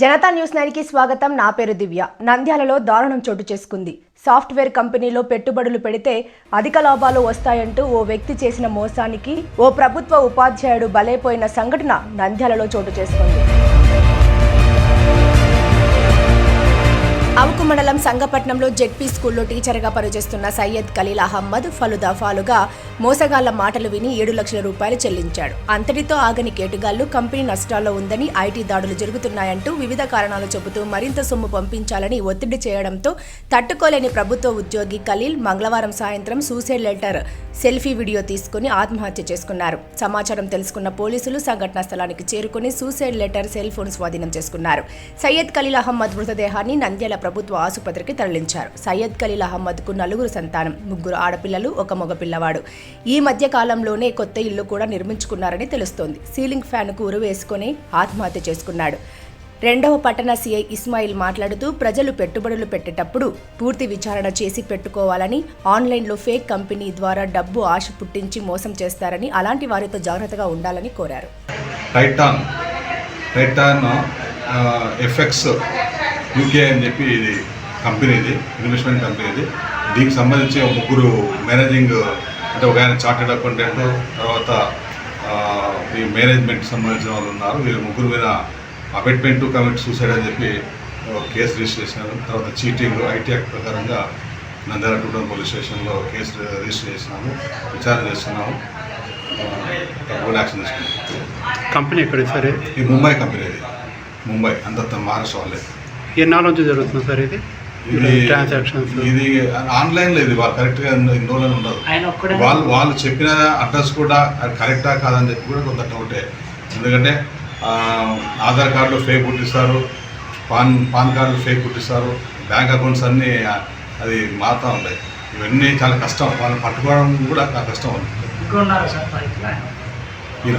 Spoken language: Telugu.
జనతా న్యూస్ నైన్కి స్వాగతం. నా పేరు దివ్య. నంద్యాలలో దారుణం చోటు చేసుకుంది. సాఫ్ట్వేర్ కంపెనీలో పెట్టుబడులు పెడితే అధిక లాభాలు వస్తాయంటూ ఓ వ్యక్తి చేసిన మోసానికి ఓ ప్రభుత్వ ఉపాధ్యాయుడు బలైపోయిన సంఘటన నంద్యాలలో చోటు చేసుకుంది. మండలం సంగపట్నంలో జెడ్పీ స్కూల్లో టీచర్గా పనిచేస్తున్న సయ్యద్ ఖలీల్ అహ్మద్ ఫలుదఫాలుగా మోసగాళ్ళ మాటలు విని ఏడు లక్షల రూపాయలు చెల్లించాడు. అంతటితో ఆగని కేటుగాళ్ళు కంపెనీ నష్టాల్లో ఉందని ఐటీ దాడులు జరుగుతున్నాయంటూ వివిధ కారణాలు చెబుతూ మరింత సొమ్ము పంపించాలని ఒత్తిడి చేయడంతో తట్టుకోలేని ప్రభుత్వ ఉద్యోగి ఖలీల్ మంగళవారం సాయంత్రం సూసైడ్ లెటర్ సెల్ఫీ వీడియో తీసుకుని ఆత్మహత్య చేసుకున్నారు. సమాచారం తెలుసుకున్న పోలీసులు సంఘటనా స్థలానికి చేరుకుని సూసైడ్ లెటర్ సెల్ ఫోన్ స్వాధీనం చేసుకున్నారు. సయ్యద్ ఖలీల్ అహ్మద్ మృతదేహాన్ని నంద్యాల ప్రభుత్వ ఆసుపత్రి ఆసుపత్రికి తరలించారు. సయ్యద్ ఖలీల్ అహ్మద్కు నలుగురు సంతానం ముగ్గురు ఆడపిల్లలు ఒక మగ పిల్లవాడు. ఈ మధ్య కాలంలోనే కొత్త ఇల్లు కూడా నిర్మించుకున్నారని తెలుస్తోంది. సీలింగ్ ఫ్యాన్కు ఉరు వేసుకుని ఆత్మహత్య చేసుకున్నాడు. రెండవ పట్టణ సీఐ ఇస్మాయిల్ మాట్లాడుతూ ప్రజలు పెట్టుబడులు పెట్టేటప్పుడు పూర్తి విచారణ చేసి పెట్టుకోవాలని ఆన్లైన్లో ఫేక్ కంపెనీ ద్వారా డబ్బు ఆశ పుట్టించి మోసం చేస్తారని అలాంటి వారితో జాగ్రత్తగా ఉండాలని కోరారు. టైటాన్ టైటాన్ ఎఫెక్స్ యూకే అని చెప్పి ఇది కంపెనీ ఇది ఇన్వెస్ట్మెంట్ కంపెనీ ఇది దీనికి సంబంధించి ఒక ముగ్గురు మేనేజింగ్ అంటే ఒక ఆయన చార్టెడ్ అకౌంటెంట్ తర్వాత ఈ మేనేజ్మెంట్ సంబంధించిన వాళ్ళు ఉన్నారు. వీళ్ళు ముగ్గురు మీద అబెట్మెంట్ కమిట్ సూసైడ్ అని చెప్పి కేసు రిజిస్టర్ చేసినారు తర్వాత చీటింగ్ ఐటీ యాక్ట్ ప్రకారంగా నంద్యాల టూ టౌన్ పోలీస్ స్టేషన్లో కేసు రిజిస్టర్ చేసినాము. విచారణ చేస్తున్నాము. తప్పకుండా యాక్షన్ తీసుకున్నాం కంపెనీ ఎక్కడ సార్? ఇది? ఈ ముంబై కంపెనీ ఇది ముంబై అంత మహారాష్ట్ర వాళ్ళే ఎన్నాళ్ళ నుంచి జరుగుతుంది సార్ ఇది? ట్రాన్సాక్షన్స్ ఇది ఆన్లైన్లో ఇది వాళ్ళు కరెక్ట్గా రోజులు ఉండదు. వాళ్ళు వాళ్ళు చెప్పిన అడ్రస్ కూడా అది కరెక్టా కాదని చెప్పి కూడా కొంత డౌటే. ఎందుకంటే ఆ, ఆధార్ కార్డులు ఫేక్ పుట్టిస్తారు పాన్ పాన్ కార్డులు ఫేక్ పుట్టిస్తారు బ్యాంక్ అకౌంట్స్ అన్నీ అది మారుతూ ఉంటాయి ఇవన్నీ చాలా కష్టం. వాళ్ళని పట్టుకోవడం కూడా చాలా కష్టం ఉంది. ఇంకా ఉన్నారు సార్ బయట ఈయన.